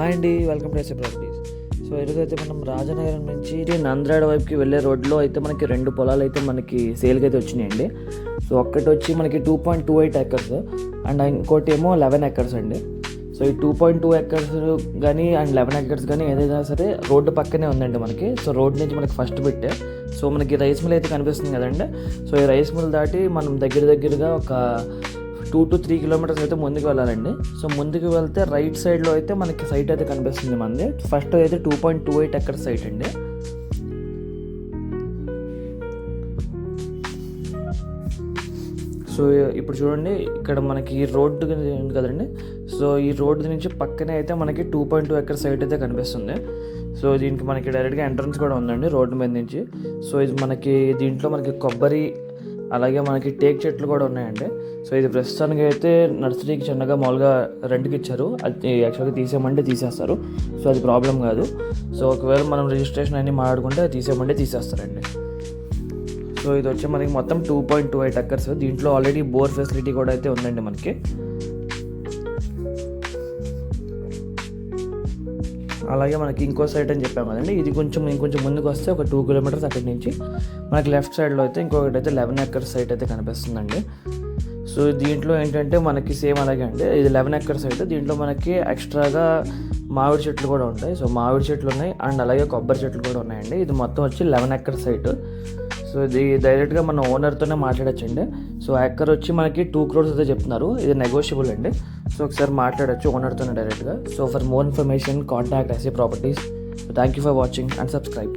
Hi అండి welcome to SA properties so ఈరోజు అయితే మనం రాజనగరం నుంచి నంద్రాడ వైపుకి వెళ్ళే రోడ్లో అయితే మనకి రెండు పొలాలు అయితే మనకి సేల్కి అయితే వచ్చినాయండి. సో ఒక్కటి వచ్చి మనకి two point two eight acres and ఇంకోటి ఏమో లెవెన్ ఎకర్స్ అండి. సో ఈ టూ పాయింట్ టూ ఎకర్స్ కానీ అండ్ లెవెన్ ఎకర్స్ కానీ ఏదైనా సరే రోడ్డు పక్కనే ఉందండి మనకి. సో రోడ్ నుంచి మనకి ఫస్ట్ పెట్టే. సో మనకి రైస్ మిల్ అయితే కనిపిస్తుంది కదండి. సో ఈ రైస్ మిల్ దాటి మనం దగ్గర దగ్గరగా ఒక టూ టు త్రీ కిలోమీటర్స్ అయితే ముందుకు వెళ్ళాలండి. సో ముందుకు వెళ్తే రైట్ సైడ్లో అయితే మనకి సైట్ అయితే కనిపిస్తుంది మనది ఫస్ట్ అయితే టూ పాయింట్ టూ ఎయిట్ ఎక్కడ సైట్ అండి. సో ఇప్పుడు చూడండి ఇక్కడ మనకి ఈ రోడ్డు ఉంది కదండి. సో ఈ రోడ్డు నుంచి పక్కనే అయితే మనకి టూ పాయింట్ టూ ఎక్కడ సైట్ అయితే కనిపిస్తుంది. సో దీనికి మనకి డైరెక్ట్గా ఎంట్రన్స్ కూడా ఉందండి రోడ్డు మీద నుంచి. సో ఇది మనకి దీంట్లో మనకి కొబ్బరి అలాగే మనకి టేక్ చెట్లు కూడా ఉన్నాయండి. సో ఇది ప్రస్తుతానికి అయితే నర్సరీకి చిన్నగా మామూలుగా రెంట్కి ఇచ్చారు. అది యాక్చువల్గా తీసేయమంటే తీసేస్తారు. సో అది ప్రాబ్లం కాదు. సో ఒకవేళ మనం రిజిస్ట్రేషన్ అన్ని మాట్లాడుకుంటే అది తీసేయమంటే తీసేస్తారండి. సో ఇది వచ్చి మనకి మొత్తం two point two eight acres దీంట్లో ఆల్రెడీ బోర్ ఫెసిలిటీ కూడా అయితే ఉందండి మనకి. అలాగే మనకి ఇంకో సైడ్ అని చెప్పాం కదండి. ఇది కొంచెం ఇంకొంచెం ముందుకు వస్తే ఒక టూ కిలోమీటర్స్ అక్కడి నుంచి మనకి లెఫ్ట్ సైడ్లో అయితే ఇంకొకటి అయితే లెవెన్ ఎక్కర్ సైట్ అయితే కనిపిస్తుందండి. సో దీంట్లో ఏంటంటే మనకి సేమ్ అలాగే అండి. ఇది లెవెన్ ఎక్కర్ అయితే దీంట్లో మనకి ఎక్స్ట్రాగా మామిడి చెట్లు కూడా ఉంటాయి. సో మామిడి చెట్లు ఉన్నాయి. అండ్ అలాగే కొబ్బరి చెట్లు కూడా ఉన్నాయండి. ఇది మొత్తం వచ్చి లెవెన్ ఎక్కర్ సైట్ సో ఇది డైరెక్ట్గా మన ఓనర్తోనే మాట్లాడచ్చండి. సో హ్యాకర్ వచ్చి మనకి టూ క్రోర్స్ అయితే చెప్తున్నారు. ఇది నెగోషియబుల్ అండి. సో ఒకసారి మాట్లాడచ్చు ఓనర్తోనే డైరెక్ట్గా. So for more information contact SA properties thank you for watching and subscribe.